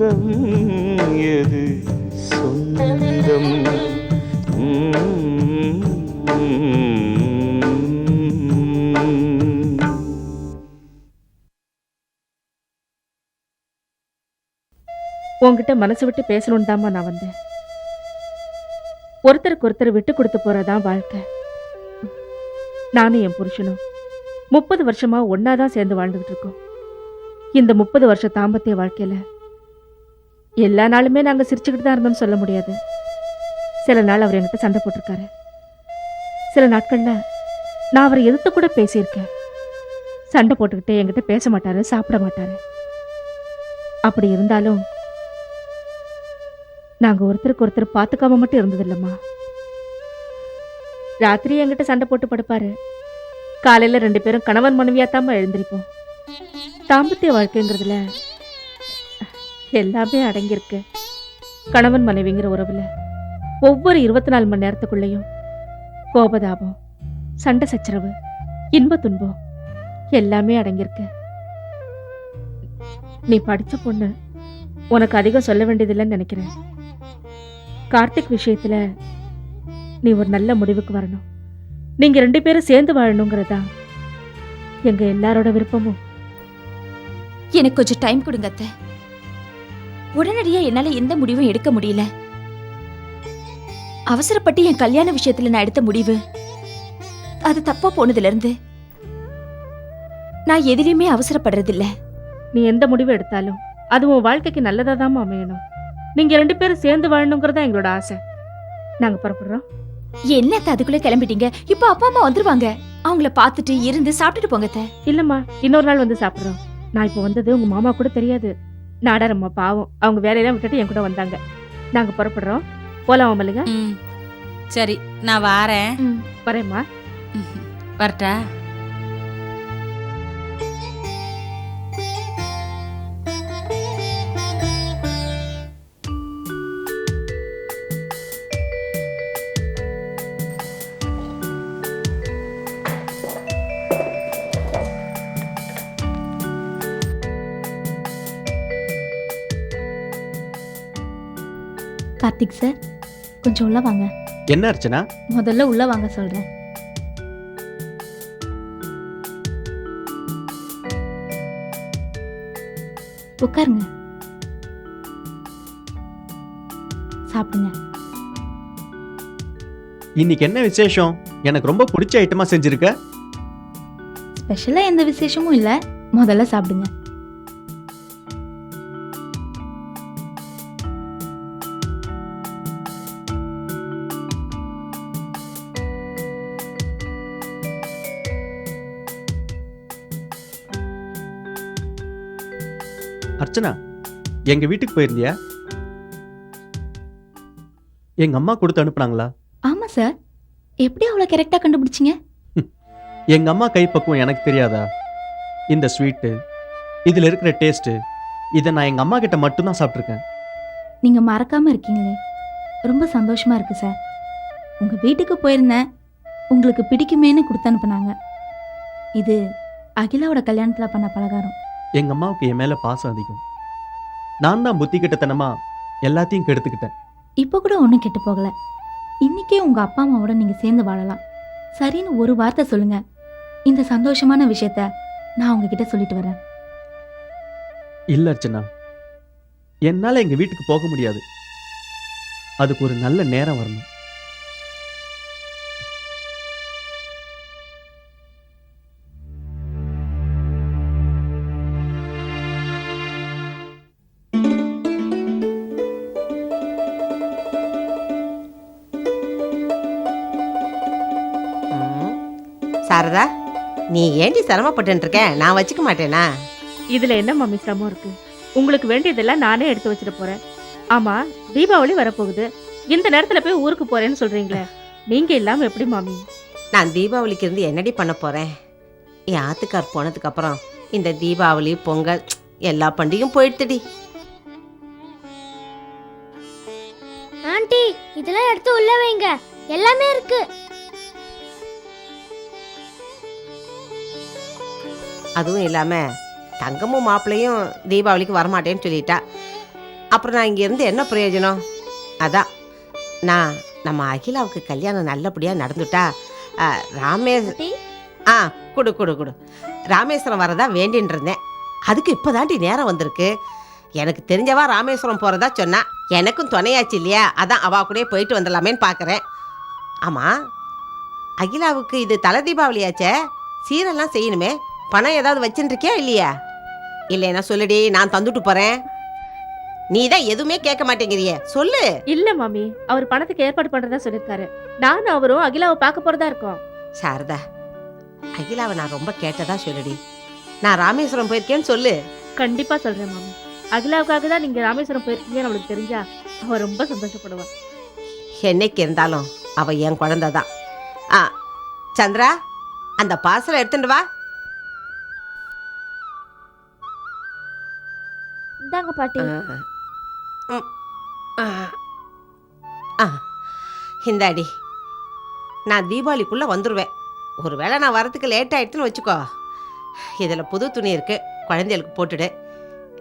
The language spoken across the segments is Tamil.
சொந்தம் எது? சொந்தம். உங்ககிட்ட மனசு விட்டு பேசணும் தாம்மா நான் வந்தேன். ஒருத்தருக்கு ஒருத்தர் விட்டு கொடுத்து போறதான் வாழ்க்கை. நானும் என் புருஷனும் முப்பது வருஷமா ஒன்னாதான் சேர்ந்து வாழ்ந்துகிட்டு இருக்கோம். இந்த முப்பது வருஷ தாம்பத்திய வாழ்க்கையில எல்லா நாளுமே நாங்கள் சிரிச்சுக்கிட்டு தான் இருந்தோம்னு சொல்ல முடியாது. சில நாள் அவர் என்கிட்ட சண்டை போட்டிருக்காரு. சில நாட்களில் நான் அவரை எதிர்த்து கூட பேசியிருக்கேன். சண்டை போட்டுக்கிட்டே என்கிட்ட பேச மாட்டாரு சாப்பிட மாட்டாரு. அப்படி இருந்தாலும் நாங்கள் ஒருத்தருக்கு ஒருத்தர் பார்த்துக்காம மட்டும் இருந்ததில்லம்மா ராத்திரி என்கிட்ட சண்டை போட்டு படுப்பாரு. காலையில் ரெண்டு பேரும் கணவன் மனைவியாத்தாம எழுந்திருப்போம். தாம்பத்திய வாழ்க்கைங்கிறதுல எல்லாமே அடங்கியிருக்கு. கணவன் மனைவிங்கிற உறவுல ஒவ்வொரு இருபத்தி நாலு மணி நேரத்துக்குள்ளேயும் கோபதாபம் சண்டை சச்சரவு இன்ப துன்பம் எல்லாமே அடங்கியிருக்கு. நீ படித்த பொண்ணு உனக்கு அதிகம் சொல்ல வேண்டியதில்லைன்னு நினைக்கிறேன். கார்த்திக் விஷயத்துல நீ ஒரு நல்ல முடிவுக்கு வரணும். நீங்க ரெண்டு பேரும் சேர்ந்து வாழணுங்கிறதா எங்க எல்லாரோட விருப்பமும்? எனக்கு கொஞ்சம் டைம் கொடுங்க அத்தை. உடனடியா என்னால எந்த முடிவும் எடுக்க முடியல. அவசரப்பட்டு என் கல்யாண விஷயத்துல நான் எடுத்த முடிவு. அது தப்பா போனதுல இருந்து நான் எதிலையுமே அவசரப்படுறதில்ல. நீ எந்த முடிவு எடுத்தாலும் அது உன் வாழ்க்கைக்கு நல்லதா அமையணும். நீங்க ரெண்டு பேரும் சேர்ந்து வாழணுங்கிறதா எங்களோட ஆசை. நாங்க புறப்படுறோம். என்ன அதுக்குள்ள கிளம்பிட்டீங்க? இப்போ அப்பா அம்மா வந்துருவாங்க. அவங்கள பார்த்துட்டு இருந்து சாப்பிட்டுட்டு போங்க இல்லம்மா இன்னொரு நாள் வந்து சாப்பிடுறோம். நான் இப்போ வந்தது உங்க மாமா கூட தெரியாது. நாடாரம்மா பாவம். அவங்க வேலையெல்லாம் விட்டுட்டு என் கூட வந்தாங்க. நாங்க புறப்படுறோம். போலாம் ம். சரி நான் வாரேன். வரேம்மா. வரட்டா? கார்த்திக் சார். கொஞ்சம் உள்ள வாங்க. என்ன அர்ச்சனா? முதல்ல உள்ள வாங்க சொல்றேன். உட்காருங்க. சாப்பிடுங்க. இன்னைக்கு என்ன விசேஷம்? எனக்கு ரொம்ப பிடிச்ச ஐட்டமா செஞ்சிருக்க. ஸ்பெஷலா எந்த விசேஷமும் இல்ல. முதல்ல சாப்பிடுங்க. அர்ச்சனா எங்க வீட்டுக்கு போயிருந்தியா? எங்க அம்மா கொடுத்து அனுப்புனாங்களா? ஆமா சார். எப்படி அவ்வளவு கரெக்டா கண்டுபிடிச்சீங்க? எங்க அம்மா கைப்பக்குவம் எனக்கு தெரியாதா? இந்த ஸ்வீட்டு இதுல இருக்கிற டேஸ்ட் இதை நான் எங்க அம்மா கிட்ட மட்டும்தான் சாப்பிட்ருக்கேன் நீங்க மறக்காம இருக்கீங்களே. ரொம்ப சந்தோஷமா இருக்கு சார். உங்க வீட்டுக்கு போயிருந்தேன். உங்களுக்கு பிடிக்குமேன்னு கொடுத்து அனுப்புனாங்க. இது அகிலாவோட கல்யாணத்துல பண்ண பலகாரம். எங்க அம்மாவுக்கு என் மேல பாசம் அதிகம். நான் தான் புத்தி கிட்டத்தனமா எல்லாத்தையும் கெடுத்துக்கிட்டேன். இப்போ கூட ஒன்றும் கெட்டு போகல. இன்னைக்கே உங்க அப்பா அம்மாவோட நீங்க சேர்ந்து வாழலாம். சரின்னு ஒரு வார்த்தை சொல்லுங்க. இந்த சந்தோஷமான விஷயத்த நான் உங்ககிட்ட சொல்லிட்டு வரேன். இல்ல அர்ச்சனா. என்னால எங்க வீட்டுக்கு போக முடியாது. அதுக்கு ஒரு நல்ல நேரம் வரணும். நீ ஏண்டி சிரமப்பட்டு இருக்க நான் வச்சுக்க மாட்டேனா? இதுல என்ன மாமி சிரமம் இருக்கு? உங்களுக்கு வேண்டியதெல்லாம் நானே எடுத்து வச்சிட போறேன். ஆமா தீபாவளி வரப்போகுது. இந்த நேரத்துல போய் ஊருக்கு போறேன்னு சொல்றீங்களே. நீங்க இல்லாம எப்படி மாமி? நான் தீபாவளிக்கு இருந்து என்னடி பண்ண போறேன்? என் ஆத்துக்கார் போனதுக்கு அப்புறம் இந்த தீபாவளி பொங்கல் எல்லா பண்டிகையும் போயிடுத்துடி. ஆண்டி இதெல்லாம் எடுத்து உள்ள வைங்க. எல்லாமே இருக்கு. அதுவும் இல்லாம தங்கமும் மாப்பிள்ளையும் தீபாவளிக்கு வரமாட்டேன்னு சொல்லிட்டா. அப்புறம் நான் இங்க இருந்து என்ன பிரயோஜனம்? அதான் நான் நம்ம அகிலாவுக்கு கல்யாணம் நல்லபடியாக நடந்துட்டா ஆ, ராமே ஆ கொடு கொடு கொடு. ராமேஸ்வரம் வரதா வேண்டின்னு இருந்தேன். அதுக்கு இப்போதாண்டி நேரம் வந்திருக்கு. எனக்கு தெரிஞ்சவா ராமேஸ்வரம் போகிறதா சொன்னா எனக்கும் துணையாச்சு இல்லையா? அதான் அவா கூடயே போயிட்டு வந்துடலாமேன்னு பார்க்குறேன் ஆமாம் அகிலாவுக்கு இது தலை தீபாவளியாச்சே? சீரெல்லாம் செய்யணுமே? பணம் ஏதாவது வச்சுட்டு இருக்கியா இல்லையா? இல்லைன்னா சொல்லுடி நான் தந்துட்டு போகிறேன் நீ தான் எதுவுமே கேட்க மாட்டேங்கிறியே. சொல்லு. இல்ல மாமி அவர் பணத்துக்கு ஏற்பாடு பண்றதா சொல்லிருக்காரு. நானும் அவரும் அகிலாவை பார்க்க போறதா இருக்கோம். சாரதா அகிலாவை நான் ரொம்ப கேட்டதா சொல்லுடி நான் ராமேஸ்வரம் போயிருக்கேன்னு சொல்லு. கண்டிப்பா சொல்றேன் மாமி. அகிலாவுக்காக தான் நீங்க ராமேஸ்வரம் போயிருக்கீங்கன்னு அவளுக்கு தெரிஞ்சா அவ ரொம்ப சந்தோஷப்படுவா. என்னைக்கு இருந்தாலும் அவ என் குழந்தை தான் ஆ சந்திரா அந்த பார்சலை எடுத்துட்டு வா. இந்தாங்க பாட்டி. ஆ. ஆ. இந்தாடி நான் தீபாவளிக்குள்ளே வந்துடுவேன் ஒருவேளை நான் வரதுக்கு லேட் ஆயிடுச்சுன்னு வச்சுக்கோ. இதில் புது துணி இருக்கு குழந்தைகளுக்கு போட்டுடு.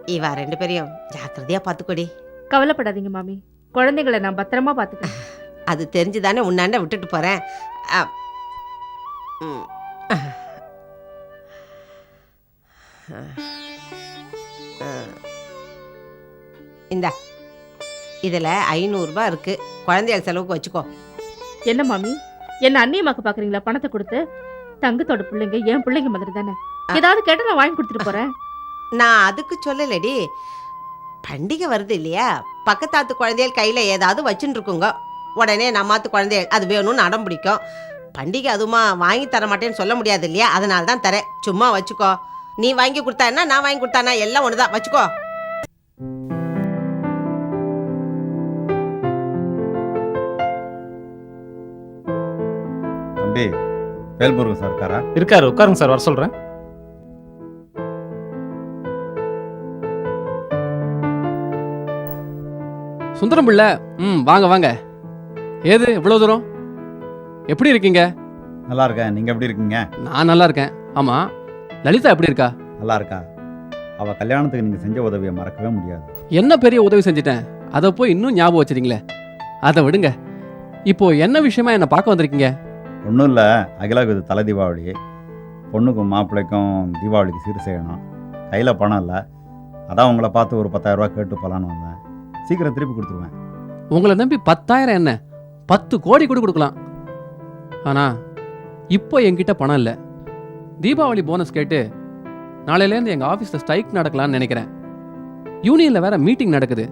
இவா ரெண்டு பேரையும் ஜாக்கிரதையாக பார்த்துக்கோடி. கவலைப்படாதீங்க மாமி. குழந்தைகளை நான் பத்திரமா பாத்துக்கிறேன் அது தெரிஞ்சு தானே உன்னாண்ட விட்டுட்டு போகிறேன் இந்தா. இதில் ஐநூறுரூபா இருக்கு. குழந்தைகள் செலவுக்கு வச்சுக்கோ. என்ன மாமி? என்ன அண்ணியமாக்க பாக்குறீங்களா? பணத்தை கொடுத்து? தங்கத்தோட பிள்ளைங்க என் பிள்ளைங்க மாதிரி தானே? ஏதாவது கேட்டா நான் வாங்கி கொடுத்துட்டு போறேன். நான் அதுக்கு சொல்லலடி. பண்டிகை வருது இல்லையா? பக்கத்தாத்து குழந்தைகள் கையில் ஏதாவது வச்சுட்டு இருக்குங்க. உடனே நம்மாத்து குழந்தைகள். அது வேணும்னு அடம் பிடிக்கும். பண்டிகை அதுமா வாங்கி தர மாட்டேன்னு சொல்ல முடியாது இல்லையா? அதனால தான் தரேன். சும்மா வச்சுக்கோ. நீ வாங்கி கொடுத்தான்னா நான் வாங்கி கொடுத்தானா? எல்லாம் ஒன்று தான் வச்சுக்கோ. தம்பி வேல்முருகன் சார் இருக்காரா? இருக்காரு. உட்காருங்க சார் வர சொல்றேன். சுந்தரம் பிள்ளை. ம் வாங்க வாங்க. ஏது இவ்வளோ தூரம்? எப்படி இருக்கீங்க? நல்லா இருக்கேன். நீங்க எப்படி இருக்கீங்க? நான் நல்லா இருக்கேன். ஆமா. லலிதா எப்படி இருக்கா? நல்லா இருக்கா. அவ கல்யாணத்துக்கு நீங்க செஞ்ச உதவியை மறக்கவே முடியாது. என்ன பெரிய உதவி செஞ்சிட்டேன்? அதை போய் இன்னும் ஞாபகம் வச்சிருக்கீங்களே. அதை விடுங்க. இப்போ என்ன விஷயமா என்னை பார்க்க வந்திருக்கீங்க? ஒன்றும் இல்லை அகிலாவுக்கு இது தலை தீபாவளி. பொண்ணுக்கும் மாப்பிள்ளைக்கும் தீபாவளிக்கு சீர் செய்யணும். கையில் பணம் இல்லை. அதான் உங்களை பார்த்து ஒரு பத்தாயிரம் ரூபாய் கேட்டு போகலான்னு வந்தேன். சீக்கிரம் திருப்பி கொடுத்துருவேன். உங்களை நம்பி பத்தாயிரம் என்ன? பத்து கோடி கூட கொடுக்கலாம். ஆனா இப்போ என்கிட்ட பணம் இல்லை. தீபாவளி போனஸ் கேட்டு நாளையிலேருந்து எங்கள் ஆஃபீஸில் ஸ்ட்ரைக் நடக்கலாம்னு நினைக்கிறேன். யூனியனில் வேற மீட்டிங் நடக்குது.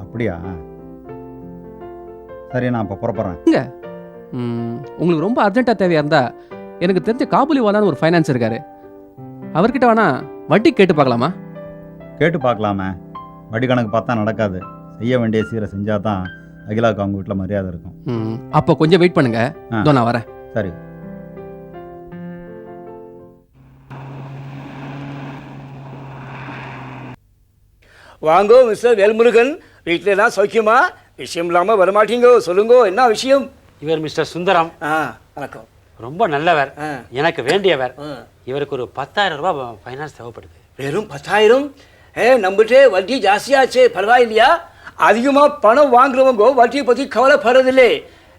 அப்படியா? சரி நான் இப்போ புறப்படுறேன். உங்களுக்கு ரொம்ப அர்ஜென்ட்டாக தேவையாக இருந்தா எனக்கு தெரிஞ்ச காபுலிவாலான்னு ஒரு ஃபைனான்ஸ் இருக்காரு. அவர்கிட்ட வேணா வட்டி கேட்டு பார்க்கலாமா? கேட்டு பார்க்கலாமே. வடி கணக்கு பார்த்தா நடக்காது. செய்ய வேண்டிய சீரை செஞ்சால் தான் அகிலாவுக்கு அவங்க வீட்டில் மரியாதை இருக்கும். அப்போ கொஞ்சம் வெயிட் பண்ணுங்க. இதோ நான் வரேன். சரி. வாங்கோ மிஸ்டர் வேல்முருகன். வீட்டில எல்லாம் சௌக்கியமா? விஷயம் இல்லாம வரமாட்டீங்கோ. சொல்லுங்கோ என்ன விஷயம்? இவர் மிஸ்டர் சுந்தரம். ஆ வணக்கம். ரொம்ப நல்லவர். எனக்கு வேண்டியவர். இவருக்கு ஒரு பத்தாயிரம் ரூபாய் ஃபைனான்ஸ் தேவைப்படுது. வெறும் பத்தாயிரம்? ஏ நம்மகிட்ட வட்டி ஜாஸ்தியாச்சே பரவாயில்லையா? அதிகமா பணம் வாங்குறவங்க வட்டியை பத்தி கவலைப்படுறதில்லை.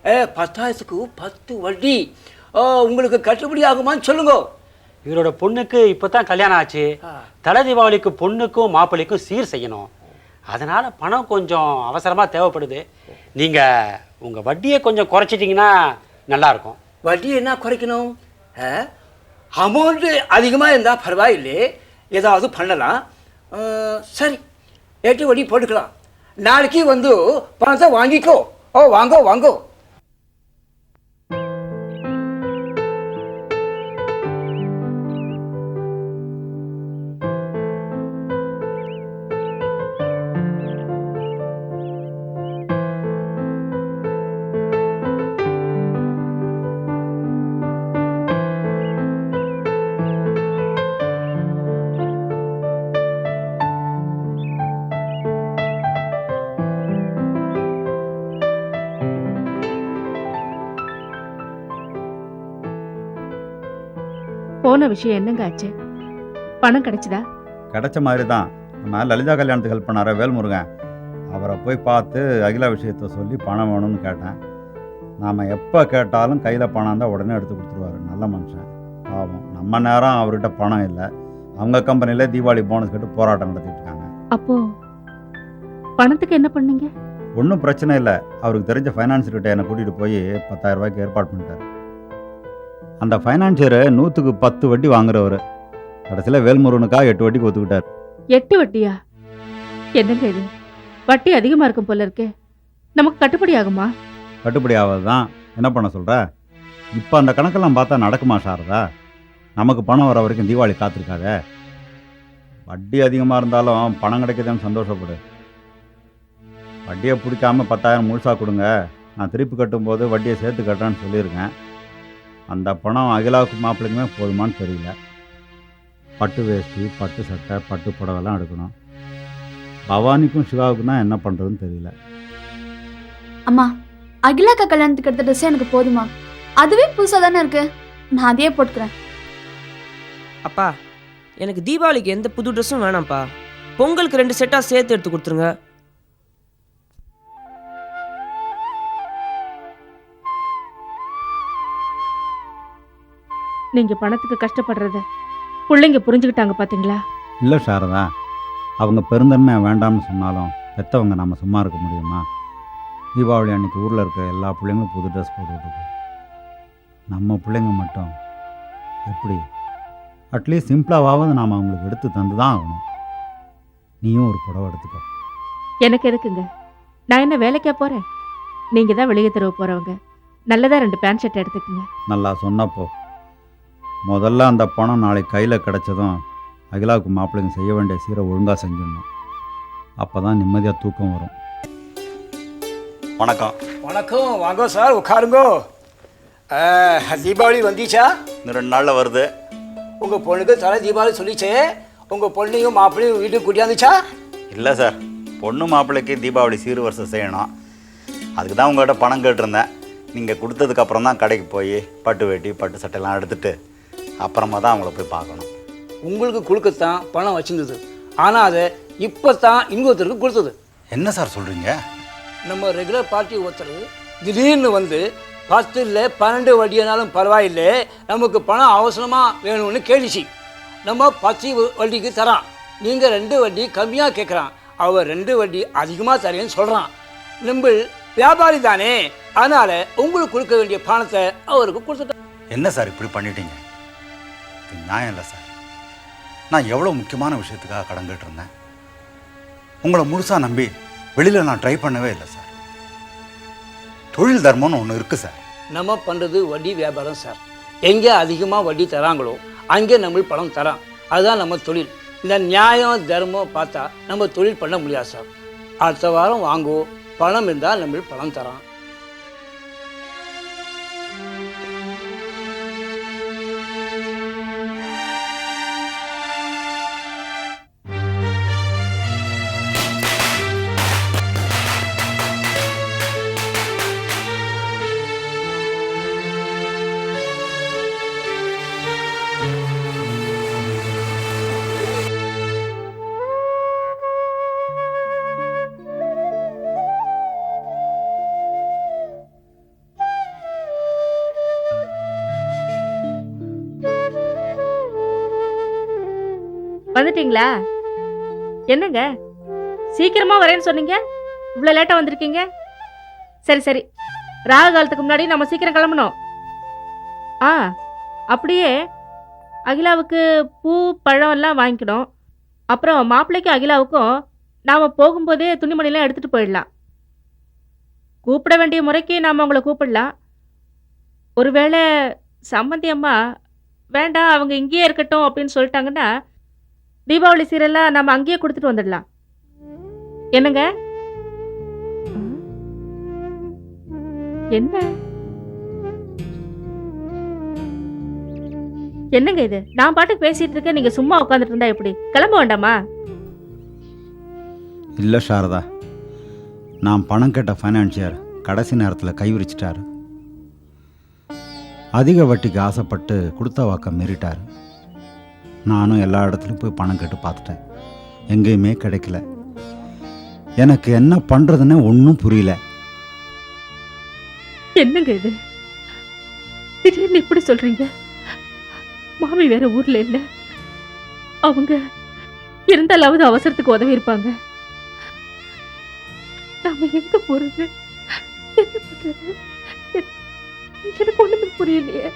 ஏ பத்தாயிரத்துக்கு பத்து வட்டி. உங்களுக்கு கட்டுப்படி ஆகுமான்னு சொல்லுங்க. இவரோட பொண்ணுக்கு இப்பதான் கல்யாணம் ஆச்சு. தலை தீபாவளிக்கு பொண்ணுக்கும் மாப்பிள்ளைக்கும் சீர் செய்யணும். அதனால பணம் கொஞ்சம் அவசரமா தேவைப்படுது. நீங்க உங்கள் வட்டியை கொஞ்சம் குறைச்சிட்டிங்கன்னா நல்லாயிருக்கும். வட்டி என்ன குறைக்கணும்? அமௌண்ட்டு அதிகமாக இருந்தால் பரவாயில்லை. ஏதாவது பண்ணலாம். சரி. ஏற்றி வட்டி போட்டுக்கலாம். நாளைக்கு வந்து பணத்தை வாங்கிக்கோ. ஓ வாங்கோ வாங்கோ. போன விஷயம் என்னங்க ஆச்சு? பணம் கிடைச்சதா? கிடைச்ச மாதிரி தான் நம்ம லலிதா கல்யாணத்துக்கு ஹெல்ப் பண்ணார வேல்முருகன்? அவரை போய் பார்த்து அகிலா விஷயத்த சொல்லி பணம் வேணும்னு கேட்டேன். நாம் எப்போ கேட்டாலும் கையில் பணம் இருந்தால் உடனே எடுத்து கொடுத்துருவாரு. நல்ல மனுஷன். பாவம். நம்ம நேரம் அவர்கிட்ட பணம் இல்லை. அவங்க கம்பெனியில் தீபாவளி போனஸ் கேட்டு போராட்டம் நடத்திட்டு இருக்காங்க அப்போ பணத்துக்கு என்ன பண்ணீங்க? ஒன்றும் பிரச்சனை இல்லை. அவருக்கு தெரிஞ்ச ஃபைனான்சர்கிட்ட என்னை கூட்டிகிட்டு போய் பத்தாயிரம் ரூபாய்க்கு ஏற்பாடு பண்ணிட்டார். அந்த ஃபைனான்சியர் நூற்றுக்கு பத்து வட்டி வாங்குறவர். கடைசியில் வேல்முருகனுக்காக எட்டு வட்டிக்கு ஒத்துக்கிட்டார் எட்டு வட்டியா? என்னங்க இது? வட்டி அதிகமா இருக்கும் போல இருக்கே. நமக்கு கட்டுப்படி ஆகுமா? கட்டுப்படி ஆகாது தான் என்ன பண்ண சொல்கிற இப்போ அந்த கணக்கெல்லாம் பார்த்தா நடக்குமா சாரதா? நமக்கு பணம் வர வரைக்கும் தீபாவளி காத்திருக்காத. வட்டி அதிகமாக இருந்தாலும் பணம் கிடைக்குதுன்னு சந்தோஷப்படு. வட்டியை பிடிக்காம பத்தாயிரம் முழுசாக கொடுங்க. நான் திருப்பி கட்டும்போது வட்டியை சேர்த்து கட்டுறேன்னு சொல்லியிருக்கேன். அந்த பணம் அகிலாவுக்கு மாப்பிள்ளைக்குமே போதுமான்னு தெரியல. பட்டு வேஷ்டி பட்டு சட்டை பட்டு புடவைலாம் எடுக்கணும். பவானிக்கும் சிவாவுக்கும் தான் என்ன பண்ணுறதுன்னு தெரியல. அம்மா அகிலாக்கா கல்யாணத்துக்கு எடுத்த ட்ரெஸ் எனக்கு போதுமா? அதுவே புதுசாக தானே இருக்கு. நான் அதையே போட்டுக்கிறேன். அப்பா எனக்கு தீபாவளிக்கு எந்த புது ட்ரெஸ்ஸும் வேணாம்ப்பா. பொங்கலுக்கு ரெண்டு செட்டாக சேர்த்து எடுத்து கொடுத்துருங்க. நீங்க பணத்துக்கு கஷ்டப்படுறத பிள்ளைங்க புரிஞ்சுக்கிட்டாங்க பாத்தீங்களா? இல்லை சாரதா. அவங்க பெருந்தன்மை வேண்டாம்னு சொன்னாலும் பெற்றவங்க நம்ம சும்மா இருக்க முடியுமா? தீபாவளி அன்னைக்கு ஊரில் இருக்க எல்லா பிள்ளைங்களும் புது ட்ரெஸ் போட்டுக்கிட்டு நம்ம பிள்ளைங்க மட்டும் எப்படி? அட்லீஸ்ட் சிம்பிளாவது நாம் அவங்களுக்கு எடுத்து தந்து தான் ஆகணும். நீயும் ஒரு புடவை எடுத்துக்கோ. எனக்கு எதுக்குங்க? நான் என்ன வேலைக்கா போறேன்? நீங்க தான் வெளியே தருவ போறவங்க. நல்லதா ரெண்டு பேண்ட் ஷர்ட் எடுத்துக்கங்க. நல்லா சொன்னப்போ முதல்ல அந்த பணம் நாளைக்கு கையில் கிடைச்சதும் அகிலாவுக்கு மாப்பிள்ளைங்க செய்ய வேண்டிய சீரை ஒழுங்காக செஞ்சிடணும். அப்போ தான் நிம்மதியாக தூக்கம் வரும். வணக்கம். வணக்கம். வாங்க சார் உட்காருங்கோ. தீபாவளி வந்துச்சா? இந்த ரெண்டு நாளில் வருது. உங்கள் பொண்ணுக்கு தலை தீபாவளி சொல்லிச்சே. உங்கள் பொண்ணையும் மாப்பிள்ளையும் வீட்டுக்கு கூட்டியாந்துச்சா இல்லை சார். பொண்ணு மாப்பிள்ளைக்கு தீபாவளி சீர் வருஷம் செய்யணும். அதுக்கு தான் உங்கள்கிட்ட பணம் கேட்டிருந்தேன். நீங்கள் கொடுத்ததுக்கப்புறம் தான் கடைக்கு போய் பட்டு வேட்டி பட்டு சட்டையெல்லாம் எடுத்துட்டு அப்புறமா தான் அவங்கள போய் பார்க்கணும். உங்களுக்கு கொடுக்கத்தான் பணம் வச்சிருந்தது. ஆனால் அதை இப்போ தான் இன்னொருத்தருக்கு கொடுத்தது. என்ன சார் சொல்கிறீங்க நம்ம ரெகுலர் பார்ட்டி ஒருத்தர் திடீர்னு வந்து பத்து இல்லை பன்னெண்டு வட்டியானாலும் பரவாயில்லை நமக்கு பணம் அவசரமாக வேணும்னு கேட்டுச்சு. நம்ம பத்து வ- வட்டிக்கு தரான். நீங்கள் ரெண்டு வட்டி கம்மியாக கேட்குறான் அவர் ரெண்டு வட்டி அதிகமாக தரேன்னு சொல்கிறான் நம்ம வியாபாரி தானே அதனால் உங்களுக்கு கொடுக்க வேண்டிய பணத்தை அவருக்கு கொடுத்துட்டோம். என்ன சார் இப்படி பண்ணிட்டீங்க? இது நியாயம் இல்லை சார். நான் எவ்வளோ முக்கியமான விஷயத்துக்காக கடந்துகிட்டு இருந்தேன். உங்களை முழுசாக நம்பி வெளியில் நான் ட்ரை பண்ணவே இல்லை சார். தொழில் தர்மம்னு ஒன்று இருக்குது சார். நம்ம பண்ணுறது வட்டி வியாபாரம் சார். எங்கே அதிகமாக வட்டி தராங்களோ அங்கே நம்ம பணம் தரான். அதுதான் நம்ம தொழில். இந்த நியாயம் தர்மம் பார்த்தா நம்ம தொழில் பண்ண முடியாது சார். அடுத்த வாரம் வாங்குவோம். பணம் இருந்தால் நம்மளுக்கு பணம் தரான். வந்துட்டீங்களா? என்னங்க? சீக்கிரமா வரேன்னு சொன்னீங்க? இவ்வளோ லேட்டாக வந்திருக்கீங்க? சரி சரி. ராகு காலத்துக்கு முன்னாடி நம்ம சீக்கிரம் கிளம்பணும். ஆ அப்படியே அகிலாவுக்கு பூ பழம் எல்லாம் வாங்கிக்கணும். அப்புறம் மாப்பிள்ளைக்கும் அகிலாவுக்கும் நாம் போகும்போதே துணிமணிலாம் எடுத்துகிட்டு போயிடலாம். கூப்பிட வேண்டிய முறைக்கு நாம் உங்களை கூப்பிடலாம். ஒருவேளை சம்மந்தி அம்மா வேண்டாம் அவங்க இங்கேயே இருக்கட்டும் அப்படின்னு சொல்லிட்டாங்கன்னா தீபாவளி சீரெல்லாம் நம்ம அங்கேயே கொடுத்துட்டு வந்துடலாம். என்னங்க? என்ன? என்னங்க இது? நான் பாட்டுக்கு பேசிட்டு இருக்கேன் நீங்க சும்மா உட்காந்துட்டு இருந்தா எப்படி? கிளம்ப வேண்டாமா? இல்லை சாரதா. நான் பணம் கேட்ட ஃபைனான்சியர் கடைசி நேரத்தில் கைவிரிச்சிட்டாரு. அதிக வட்டிக்கு ஆசைப்பட்டு கொடுத்த வாக்கம் மீறிட்டார். நானும் எல்லா இடத்துலையும் போய் பணம் கேட்டு பார்த்துட்டேன். எங்கேயுமே கிடைக்கல. எனக்கு என்ன பண்ணுறதுன்னு ஒன்றும் புரியல. என்னங்க இது? திடீர்னு இப்படி சொல்றீங்க? மாமி வேற ஊர்ல இல்லை. அவங்க இருந்தாலாவது அவசரத்துக்கு உதவி இருப்பாங்க நாம எங்க போறது? என்ன பண்றது? எனக்கு ஒண்ணுமே புரியலையே.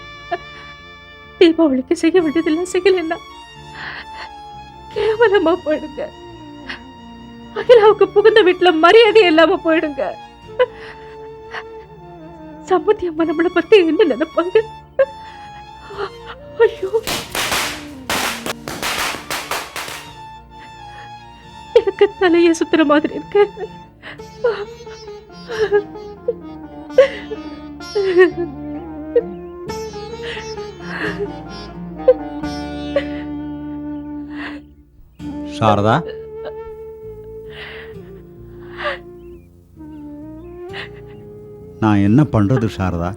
தீபாவளிக்கு செய்ய வேண்டியதெல்லாம் செய்யலன்னா கேவலமா போயிடுங்க. அகிலாவுக்கு புகுந்த வீட்டுல மரியாதை இல்லாம போயிடுங்க. சம்மதி அம்மா நம்மளை பத்தி என்ன நினைப்பாங்க? ஐயோ. எனக்கு தலைய சுத்துற மாதிரி இருக்கு. சாரதா? நான் என்ன பண்ணுறது சாரதா?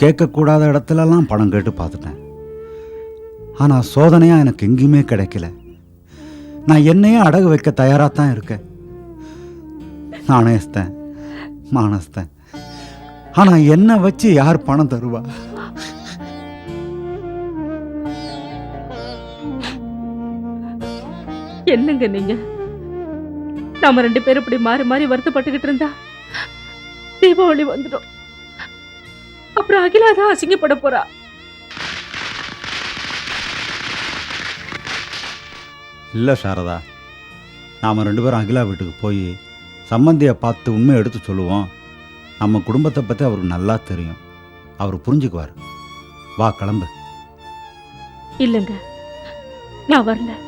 கேட்கக்கூடாத இடத்துலலாம் பணம் கேட்டு பார்த்துட்டேன். ஆனால் சோதனையாக எனக்கு எங்கேயுமே கிடைக்கல. நான் என்னையே அடகு வைக்க தயாராக தான் இருக்கேன். நாணயஸ்தேன் மானஸ்தேன். ஆனால் என்னை வச்சு யார் பணம் தருவா? என்னங்க நீங்க? நாம ரெண்டு பேரும் இப்படி மாறி மாறி வருத்தப்பட்டுக்கிட்டு இருந்தா? தீபாவளி வந்துடும். அப்புறம் அகிலா தான் அசிங்கப்பட போறா. இல்லை சாரதா. நாம் ரெண்டு பேரும் அகிலா வீட்டுக்கு போய் சம்மந்தியை பார்த்து உண்மை எடுத்து சொல்லுவோம். நம்ம குடும்பத்தை பற்றி அவருக்கு நல்லா தெரியும். அவர் புரிஞ்சுக்குவார். வா கிளம்பு. இல்லைங்க. நான் வரல.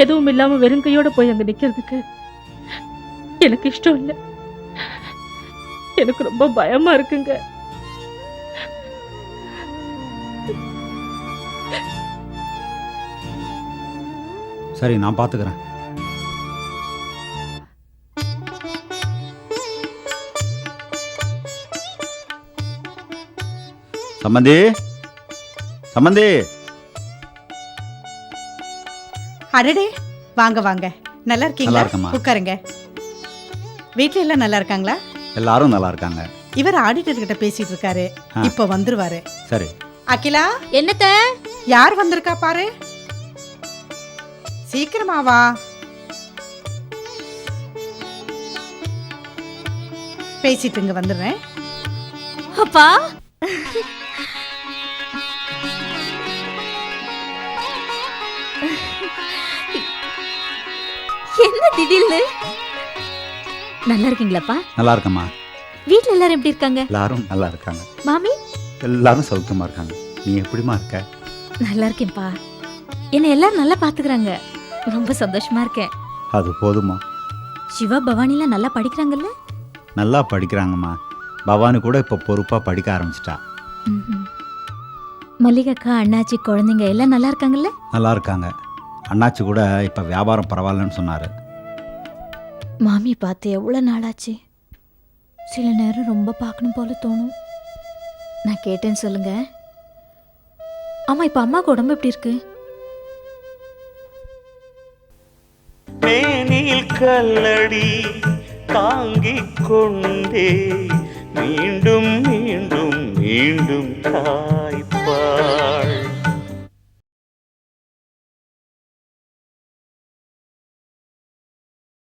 எதுவும் இல்லாம வெறும் கையோட போய் அங்க நிக்கிறதுக்கு எனக்கு இஷ்டம் இல்லை. எனக்கு ரொம்ப பயமா இருக்குங்க. சரி நான் பாத்துக்கிறேன். சம்மந்தி சம்மந்தி அடடே. வாங்க வாங்க. நல்லா நல்லா இருக்கீங்களா இருக்கேம்மா. உட்காருங்க. வீட்ல எல்லாம் நல்லா இருக்காங்களா? எல்லாரும் நல்லா இருக்காங்க. இவர் ஆடிட்டர் கிட்ட பேசிட்டு இருக்காரு. ஆ. இப்ப வந்துருவாரு. சரி. அகிலா? என்னத்த? யார் வந்திருக்கா பாரு? சீக்கிரமா வா. பேசிட்டு இங்க வந்துடுறேன். அப்பா என்ன திடீர்னு? நல்லா இருக்கீங்களாப்பா? நல்லா இருக்கம்மா. வீட்ல எல்லாரும் எப்படி இருக்காங்க? எல்லாரும் நல்லா இருக்காங்க. மாமி? எல்லாரும் சௌக்கியமா இருக்காங்க. நீ எப்படிமா இருக்க? நல்லா இருக்கேன்ப்பா. என்ன எல்லாரும் நல்லா பாத்துக்கறாங்க. ரொம்ப சந்தோஷமா இருக்கேன். அது போதுமா சிவா பவானிலாம் நல்லா படிக்கிறாங்கல்ல? நல்லா படிக்கிறாங்கம்மா. பவானி கூட இப்போ பொறுப்பாக படிக்க ஆரம்பிச்சிட்டா. மல்லிகைக்கா அண்ணாச்சி குழந்தைங்க எல்லாம் நல்லா இருக்காங்கல்ல? நல்லா இருக்காங்க. அண்ணாச்சி கூட இப்போ வியாபாரம் பரவாயில்லன்னு சொன்னார். மாமி பார்த்து எவ்வளோ நாளாச்சு? சில நேரம் ரொம்ப பார்க்கணும் போல தோணும். நான் கேட்டேன்னு சொல்லுங்க. ஆமாம் இப்போ அம்மாவுக்கு உடம்பு எப்படி இருக்கு? மேனில் கல்லடி தாங்கிக் கொண்டே மீண்டும் மீண்டும் மீண்டும் தாய்ப்பாள்.